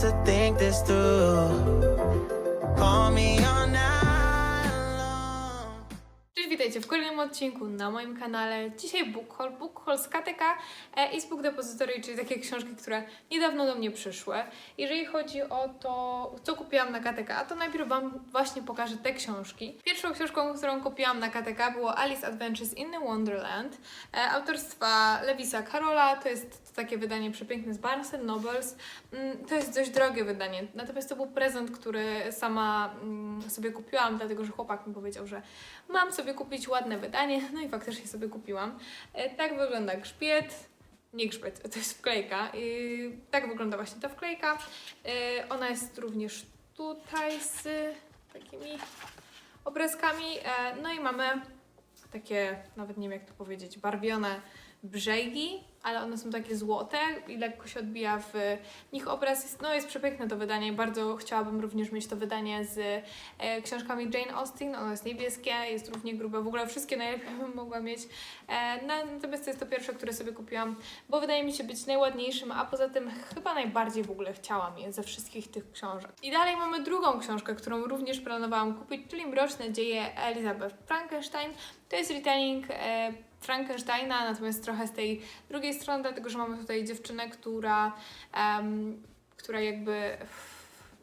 to think this through. Witajcie w kolejnym odcinku na moim kanale. Dzisiaj Book Haul, Book Haul z KTK e, i z Book Depository, czyli takie książki, które niedawno do mnie przyszły. Jeżeli chodzi o to, co kupiłam na KTK, to najpierw Wam właśnie pokażę te książki. Pierwszą książką, którą kupiłam na KTK było Alice Adventures in the Wonderland e, autorstwa Lewisa Karola. To jest takie wydanie przepiękne z Barnes Nobles. Mm, To jest dość drogie wydanie, natomiast to był prezent, który sama mm, sobie kupiłam, dlatego że chłopak mi powiedział, że mam sobie kupić ładne wydanie, no i faktycznie sobie kupiłam. E, Tak wygląda grzbiet, nie grzbiet, to jest wklejka. Tak wygląda właśnie ta wklejka. E, Ona jest również tutaj z takimi obrazkami. E, No i mamy takie, nawet nie wiem jak to powiedzieć, barwione brzegi, ale one są takie złote i lekko się odbija w nich obraz. Jest, no jest przepiękne to wydanie. Bardzo chciałabym również mieć to wydanie z e, książkami Jane Austen. Ono jest niebieskie, jest równie grube. W ogóle wszystkie najlepiej bym mogła mieć. E, na- natomiast to jest to pierwsze, które sobie kupiłam, bo wydaje mi się być najładniejszym, a poza tym chyba najbardziej w ogóle chciałam je ze wszystkich tych książek. I dalej mamy drugą książkę, którą również planowałam kupić, czyli Mroczne dzieje Elizabeth Frankenstein. To jest retelling e, Frankensteina, natomiast trochę z tej drugiej strony, dlatego że mamy tutaj dziewczynę, która, em, która jakby,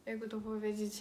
jakby to powiedzieć,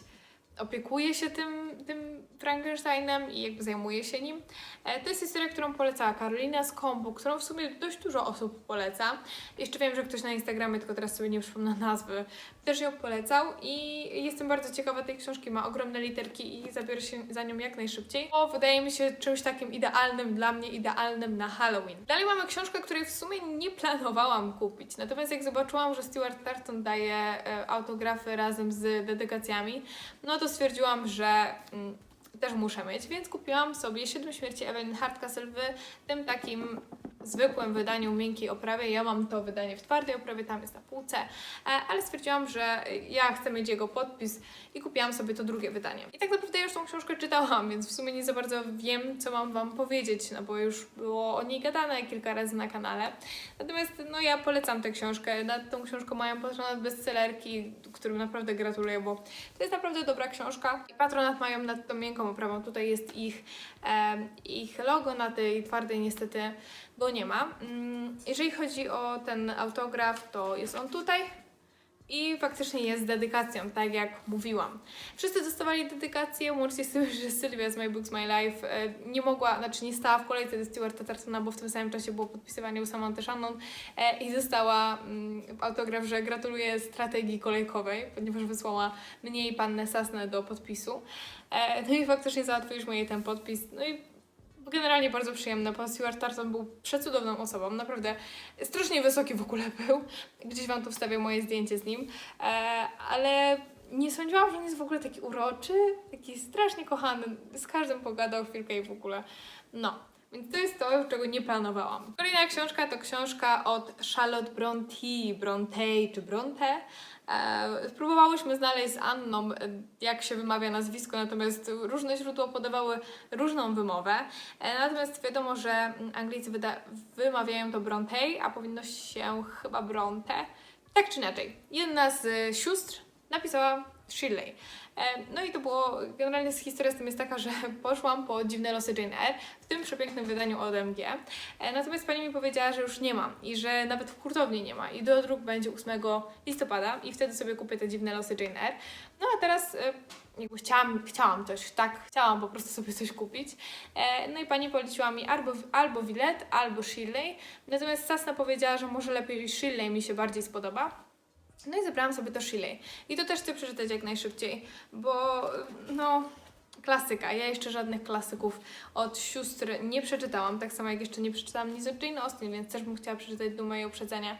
opiekuje się tym, tym Frankensteinem i jakby zajmuje się nim. E, To jest historia, którą polecała Karolina z Kombu, którą w sumie dość dużo osób poleca. Jeszcze wiem, że ktoś na Instagramie, tylko teraz sobie nie przypomnę nazwy, też ją polecał i jestem bardzo ciekawa tej książki. Ma ogromne literki i zabiorę się za nią jak najszybciej, bo wydaje mi się czymś takim idealnym dla mnie, idealnym na Halloween. Dalej mamy książkę, której w sumie nie planowałam kupić, natomiast jak zobaczyłam, że Stuart Tarton daje e, autografy razem z dedykacjami, no to stwierdziłam, że mm, też muszę mieć, więc kupiłam sobie Siedem Śmierci Evelyn Hardcastle w tym takim zwykłym wydaniu miękkiej oprawie. Ja mam to wydanie w twardej oprawie, tam jest na półce, e, ale stwierdziłam, że ja chcę mieć jego podpis i kupiłam sobie to drugie wydanie. I tak naprawdę już tą książkę czytałam, więc w sumie nie za bardzo wiem, co mam Wam powiedzieć, no bo już było o niej gadane kilka razy na kanale. Natomiast no ja polecam tę książkę. Nad tą książką mają patronat bestsellerki, którym naprawdę gratuluję, bo to jest naprawdę dobra książka. I patronat mają nad tą miękką oprawą. Tutaj jest ich, em, ich logo, na tej twardej niestety go nie ma. Mm, Jeżeli chodzi o ten autograf, to jest on tutaj. I faktycznie jest dedykacją, tak jak mówiłam. Wszyscy dostawali dedykację, łącznie z tym, że Sylwia z My Books My Life e, nie mogła, znaczy nie stała w kolejce do Stewarta Tartona, bo w tym samym czasie było podpisywanie u Samantha Shannon e, i dostała mm, autograf, że gratuluje strategii kolejkowej, ponieważ wysłała mnie i pannę Sasnę do podpisu. E, no i faktycznie załatwiliśmy jej ten podpis. No i generalnie bardzo przyjemne. Pan Stewart Tarton był przecudowną osobą, naprawdę strasznie wysoki w ogóle był. Gdzieś Wam tu wstawię moje zdjęcie z nim, e, ale nie sądziłam, że on jest w ogóle taki uroczy, taki strasznie kochany, z każdym pogadał chwilkę i w ogóle, no. Więc to jest to, czego nie planowałam. Kolejna książka to książka od Charlotte Bronte, Bronte czy Bronte. E, znaleźć z Anną, e, jak się wymawia nazwisko, natomiast różne źródła podawały różną wymowę. E, Natomiast wiadomo, że Anglicy wymawiają to Bronte, a powinno się chyba Bronte. Tak czy inaczej, jedna z sióstr napisała Shirley. No i to było, generalnie historia z tym jest taka, że poszłam po Dziwne losy Jane Eyre w tym przepięknym wydaniu od MG. E, Natomiast pani mi powiedziała, że już nie ma i że nawet w hurtowni nie ma i do druk będzie 8 listopada i wtedy sobie kupię te Dziwne losy Jane Eyre. No a teraz e, jakby chciałam, chciałam coś, tak, chciałam po prostu sobie coś kupić. E, No i pani poleciła mi albo, albo Willet, albo Shirley. Natomiast Sasna powiedziała, że może lepiej Shirley mi się bardziej spodoba. No i zebrałam sobie to Shirley. I to też chcę przeczytać jak najszybciej, bo no klasyka. Ja jeszcze żadnych klasyków od sióstr nie przeczytałam, tak samo jak jeszcze nie przeczytałam nic od Jane Austen, więc też bym chciała przeczytać Dumę i Uprzedzenie.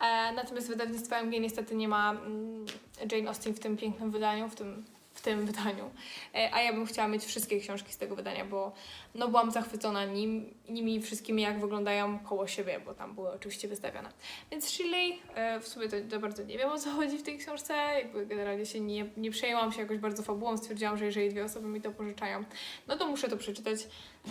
E, natomiast wydawnictwo MG niestety nie ma mm, Jane Austen w tym pięknym wydaniu, w tym, w tym wydaniu. E, a ja bym chciała mieć wszystkie książki z tego wydania, bo no byłam zachwycona nim, nimi wszystkimi, jak wyglądają koło siebie, bo tam były oczywiście wystawione. Więc Shirley, e, w sumie to, to bardzo nie wiem o co chodzi w tej książce, jakby generalnie się nie, nie przejęłam się jakoś bardzo fabułą, stwierdziłam, że jeżeli dwie osoby mi to pożyczają, no to muszę to przeczytać.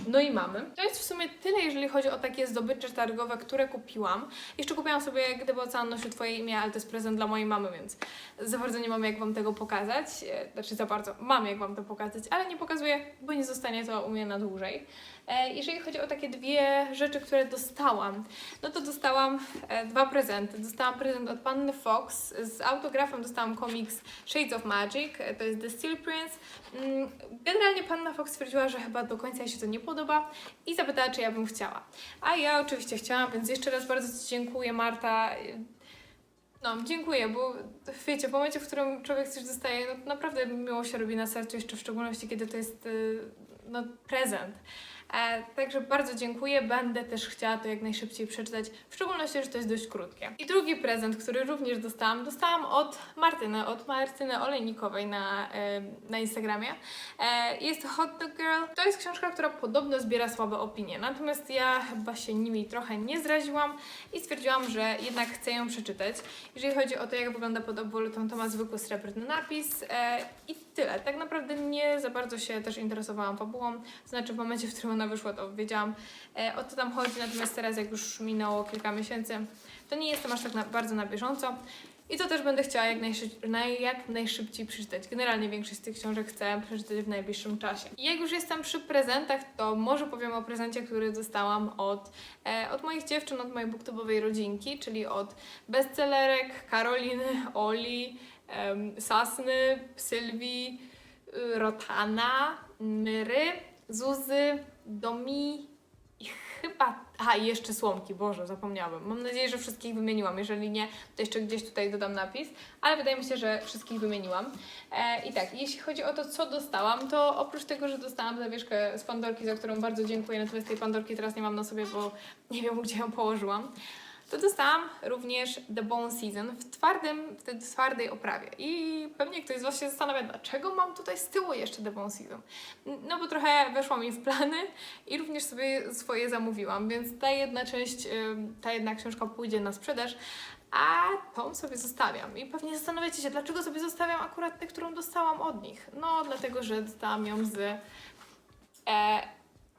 No i mamy. To jest w sumie tyle, jeżeli chodzi o takie zdobycze targowe, które kupiłam. Jeszcze kupiłam sobie, gdyby ocean nosił Twoje imię, ale to jest prezent dla mojej mamy, więc za bardzo nie mam jak Wam tego pokazać. E, Znaczy za bardzo mam jak Wam to pokazać, ale nie pokazuję, bo nie zostanie to u mnie na dłużej. E, Jeżeli chodzi o takie dwie rzeczy, które dostałam, no to dostałam e, dwa prezenty. Dostałam prezent od Panny Fox z autografem, dostałam komiks Shades of Magic, e, to jest The Steel Prince. Mm, Generalnie Panna Fox stwierdziła, że chyba do końca jej się to nie podoba i zapytała, czy ja bym chciała. A ja oczywiście chciałam, więc jeszcze raz bardzo Ci dziękuję, Marta. No, dziękuję, bo wiecie, w momencie, w którym człowiek coś dostaje, no, naprawdę miło się robi na sercu, jeszcze w szczególności, kiedy to jest y, no, prezent. E, także bardzo dziękuję, będę też chciała to jak najszybciej przeczytać, w szczególności, że to jest dość krótkie. I drugi prezent, który również dostałam, dostałam od Martyny, od Martyny Olejnikowej na, e, na Instagramie. E, jest Hot Dog Girl. To jest książka, która podobno zbiera słabe opinie, natomiast ja chyba się nimi trochę nie zraziłam i stwierdziłam, że jednak chcę ją przeczytać. Jeżeli chodzi o to, jak wygląda pod obwolutą, to ma zwykły srebrny napis i tyle. Tak naprawdę nie za bardzo się też interesowałam fabułą, znaczy w momencie, w którym ona wyszła, to wiedziałam e, o co tam chodzi, natomiast teraz jak już minęło kilka miesięcy, to nie jestem aż tak na, bardzo na bieżąco. I to też będę chciała jak, najszy- naj, jak najszybciej przeczytać. Generalnie większość z tych książek chcę przeczytać w najbliższym czasie. I jak już jestem przy prezentach, to może powiem o prezencie, który dostałam od, e, od moich dziewczyn, od mojej booktubowej rodzinki, czyli od bestsellerek Karoliny, Oli, em, Sasny, Sylwii, y, Rotana, Myry, Zuzy, Domi i chyba... A, i jeszcze Słomki, Boże, zapomniałam. Mam nadzieję, że wszystkich wymieniłam. Jeżeli nie, to jeszcze gdzieś tutaj dodam napis. Ale wydaje mi się, że wszystkich wymieniłam. E, I tak, jeśli chodzi o to, co dostałam, to oprócz tego, że dostałam zawieszkę z Pandorki, za którą bardzo dziękuję, natomiast tej Pandorki teraz nie mam na sobie, bo nie wiem, gdzie ją położyłam to dostałam również The Bone Season w twardym, w twardej oprawie. I pewnie ktoś z Was się zastanawia, dlaczego mam tutaj z tyłu jeszcze The Bone Season. No bo trochę weszło mi w plany i również sobie swoje zamówiłam, więc ta jedna część, ta jedna książka pójdzie na sprzedaż, a tą sobie zostawiam. I pewnie zastanawiacie się, dlaczego sobie zostawiam akurat tę, którą dostałam od nich. No dlatego, że dostałam ją z e,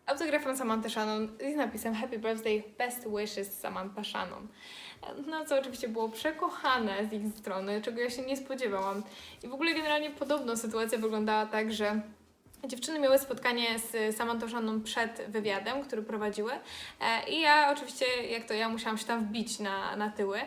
autografem Samantha Shannon i z napisem Happy Birthday, Best Wishes Samantha Shannon. No co oczywiście było przekochane z ich strony, czego ja się nie spodziewałam. I w ogóle generalnie podobno sytuacja wyglądała tak, że Dziewczyny miały spotkanie z Samantha Shannon przed wywiadem, który prowadziły e, i ja oczywiście, jak to ja, musiałam się tam wbić na, na tyły.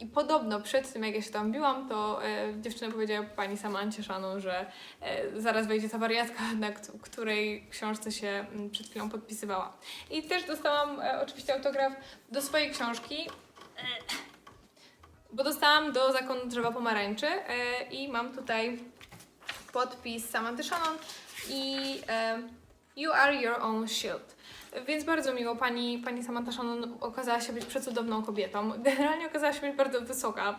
I podobno przed tym, jak ja się tam biłam, to e, dziewczyny powiedziały pani Samancie że e, zaraz wejdzie ta wariatka, na kt- której książce się mm, przed chwilą podpisywała. I też dostałam e, oczywiście autograf do swojej książki, e, bo dostałam do Zakonu Drzewa Pomarańczy e, i mam tutaj podpis Samantha Shannon i e, You are your own shield. Więc bardzo miło, pani, pani Samantha Shannon okazała się być przecudowną kobietą. Generalnie okazała się być bardzo wysoka.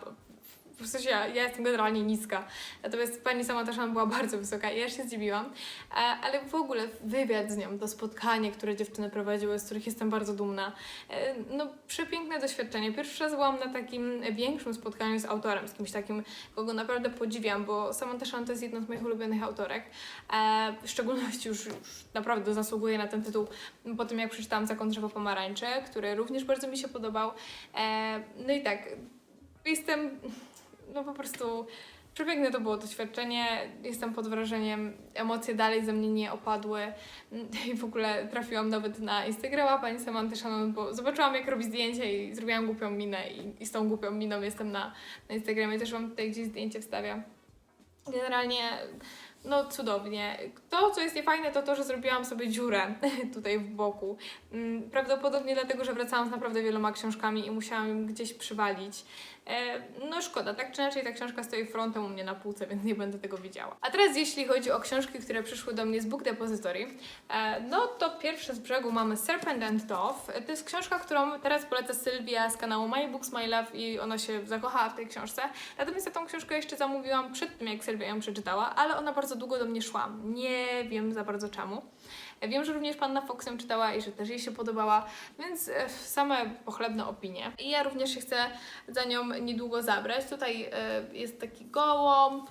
W sensie ja, ja jestem generalnie niska, natomiast pani Samantha Shannon była bardzo wysoka i ja się zdziwiłam. E, ale w ogóle wywiad z nią, to spotkanie, które dziewczyny prowadziły, z których jestem bardzo dumna. E, no przepiękne doświadczenie. Pierwszy raz byłam na takim większym spotkaniu z autorem, z kimś takim, kogo naprawdę podziwiam, bo Samantha Shannon to jest jedna z moich ulubionych autorek. E, w szczególności już, już naprawdę zasługuje na ten tytuł po tym, jak przeczytałam Zakon Drzewa Pomarańczy, który również bardzo mi się podobał. No i tak, jestem, no po prostu przepiękne to było doświadczenie. Jestem pod wrażeniem, emocje dalej ze mnie nie opadły i w ogóle trafiłam nawet na Instagrama pani Samanty Shannon, bo zobaczyłam jak robi zdjęcia i zrobiłam głupią minę i, i z tą głupią miną jestem na, na Instagramie. Też wam tutaj gdzieś zdjęcie wstawiam. Generalnie no cudownie. To, co jest niefajne, to to, że zrobiłam sobie dziurę tutaj w boku. Mm, Prawdopodobnie dlatego, że wracałam z naprawdę wieloma książkami i musiałam gdzieś przywalić. E, No szkoda, tak czy inaczej ta książka stoi frontem u mnie na półce, więc nie będę tego widziała. A teraz jeśli chodzi o książki, które przyszły do mnie z Book Depository, e, no to pierwsze z brzegu mamy Serpent and Dove. To jest książka, którą teraz poleca Sylwia z kanału My Books My Love i ona się zakochała w tej książce. Natomiast ja tą książkę jeszcze zamówiłam przed tym, jak Sylwia ją przeczytała, ale ona bardzo długo do mnie szła. Nie wiem za bardzo czemu. Wiem, że również Panna Fox ją czytała i że też jej się podobała, więc e, same pochlebne opinie. I ja również się chcę za nią niedługo zabrać. Tutaj e, jest taki gołąb,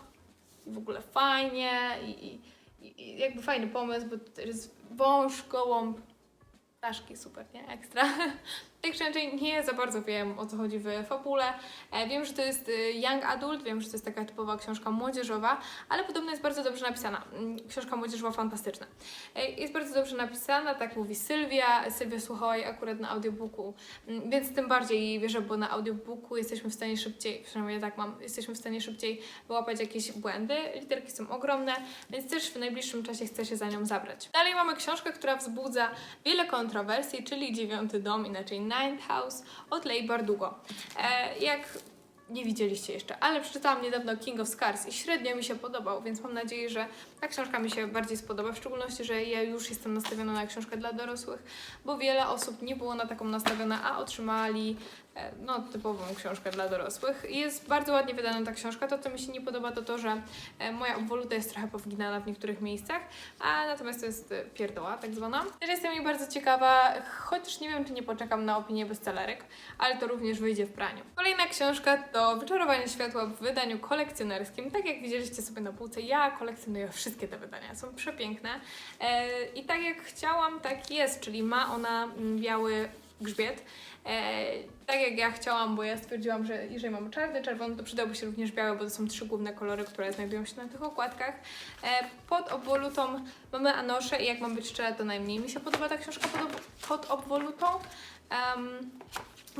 i w ogóle fajnie i, i, i- jakby fajny pomysł, bo to jest wąż, gołąb, ptaszki, super, nie? Ekstra. Także raczej nie za bardzo wiem o co chodzi w fabule. E, wiem, że to jest y, young adult, wiem, że to jest taka typowa książka młodzieżowa, ale podobno jest bardzo dobrze napisana. Mm, Książka młodzieżowa fantastyczna. E, Jest bardzo dobrze napisana, tak mówi Sylwia. Sylwia słuchała jej akurat na audiobooku, mm, więc tym bardziej jej wierzę, bo na audiobooku jesteśmy w stanie szybciej, przynajmniej ja tak mam, jesteśmy w stanie szybciej wyłapać jakieś błędy. Literki są ogromne, więc też w najbliższym czasie chcę się za nią zabrać. Dalej mamy książkę, która wzbudza wiele kontrowersji, czyli Dziewiąty Dom, inaczej Ninth House od Leigh Bardugo. E, jak nie widzieliście jeszcze, ale przeczytałam niedawno King of Scars i średnio mi się podobał, więc mam nadzieję, że ta książka mi się bardziej spodoba, w szczególności, że ja już jestem nastawiona na książkę dla dorosłych, bo wiele osób nie było na taką nastawione, a otrzymali e, no, typową książkę dla dorosłych. Jest bardzo ładnie wydana ta książka. To, co mi się nie podoba, to to, że e, moja obwoluta jest trochę powginana w niektórych miejscach, a natomiast to jest e, pierdoła tak zwana. Też jestem jej bardzo ciekawa, chociaż nie wiem, czy nie poczekam na opinię bestsellerek, ale to również wyjdzie w praniu. Kolejna książka to Wyczarowanie światła w wydaniu kolekcjonerskim. Tak jak widzieliście sobie na półce, ja kolekcjonuję wszystkie te wydania. Są przepiękne. E, I tak jak chciałam, tak jest, czyli ma ona mm, biały grzbiet. E, tak jak ja chciałam, bo ja stwierdziłam, że jeżeli mamy czarny, czerwony, to przydałby się również biały, bo to są trzy główne kolory, które znajdują się na tych okładkach. E, pod obwolutą mamy Anoszę i jak mam być szczera, to najmniej mi się podoba ta książka pod, ob- pod obwolutą. Em,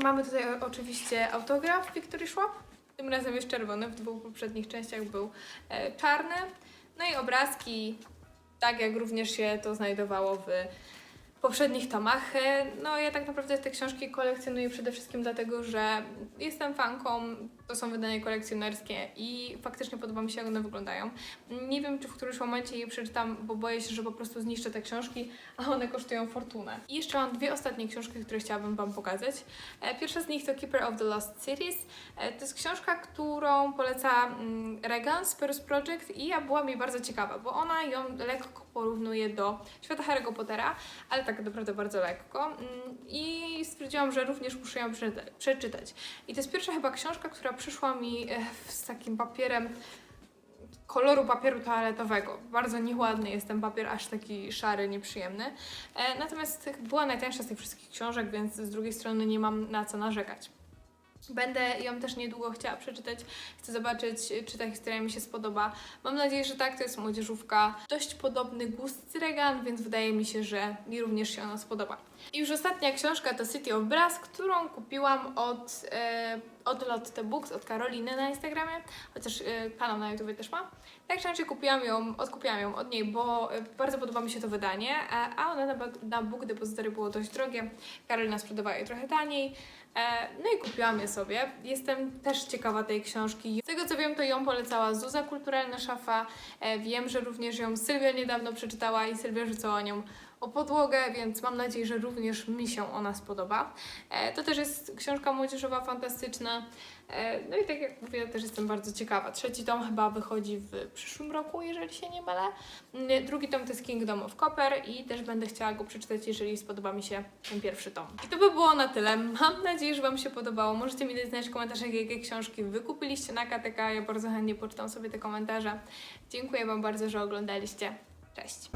mamy tutaj oczywiście autograf Victory Schwab. Tym razem jest czerwony, w dwóch poprzednich częściach był czarny. No i obrazki, tak jak również się to znajdowało w poprzednich tomach. No ja tak naprawdę te książki kolekcjonuję przede wszystkim dlatego, że jestem fanką, to są wydania kolekcjonerskie i faktycznie podoba mi się jak one wyglądają. Nie wiem, czy w którymś momencie je przeczytam, bo boję się, że po prostu zniszczę te książki, a one kosztują fortunę. I jeszcze mam dwie ostatnie książki, które chciałabym Wam pokazać. E, Pierwsza z nich to Keeper of the Lost Cities. E, To jest książka, którą poleca mm, Regan z Perus Project i ja byłam jej bardzo ciekawa, bo ona ją lekko porównuje do świata Harry'ego Pottera, ale tak naprawdę bardzo lekko. Mm, I stwierdziłam, że również muszę ją przeczyta- przeczytać. I to jest pierwsza chyba książka, która przyszła mi e, z takim papierem koloru papieru toaletowego. Bardzo nieładny jest ten papier, aż taki szary, nieprzyjemny. E, natomiast była najtańsza z tych wszystkich książek, więc z drugiej strony nie mam na co narzekać. Będę ją też niedługo chciała przeczytać. Chcę zobaczyć, czy ta historia mi się spodoba. Mam nadzieję, że tak, to jest młodzieżówka. Dość podobny gust Regan, więc wydaje mi się, że mi również się ona spodoba. I już ostatnia książka to City of Brass, którą kupiłam od, e, od Lotte Books, od Karoliny na Instagramie, chociaż e, kanał na YouTube też ma. Tak czy inaczej kupiłam ją, odkupiłam ją od niej, bo e, bardzo podoba mi się to wydanie, e, a ona na, na Book Depository było dość drogie. Karolina sprzedawała je trochę taniej. E, No i kupiłam je sobie. Jestem też ciekawa tej książki. Z tego co wiem, to ją polecała Zuza Kulturalna Szafa. E, Wiem, że również ją Sylwia niedawno przeczytała i Sylwia rzucała nią o podłogę, więc mam nadzieję, że również mi się ona spodoba. E, To też jest książka młodzieżowa fantastyczna. E, No i tak jak mówię, też jestem bardzo ciekawa. Trzeci tom chyba wychodzi w przyszłym roku, jeżeli się nie mylę. Mm, Drugi tom to jest Kingdom of Copper i też będę chciała go przeczytać, jeżeli spodoba mi się ten pierwszy tom. I to by było na tyle. Mam nadzieję, że Wam się podobało. Możecie mi dać znać w komentarzach, jakie książki Wy kupiliście na KTK. Ja bardzo chętnie poczytam sobie te komentarze. Dziękuję Wam bardzo, że oglądaliście. Cześć!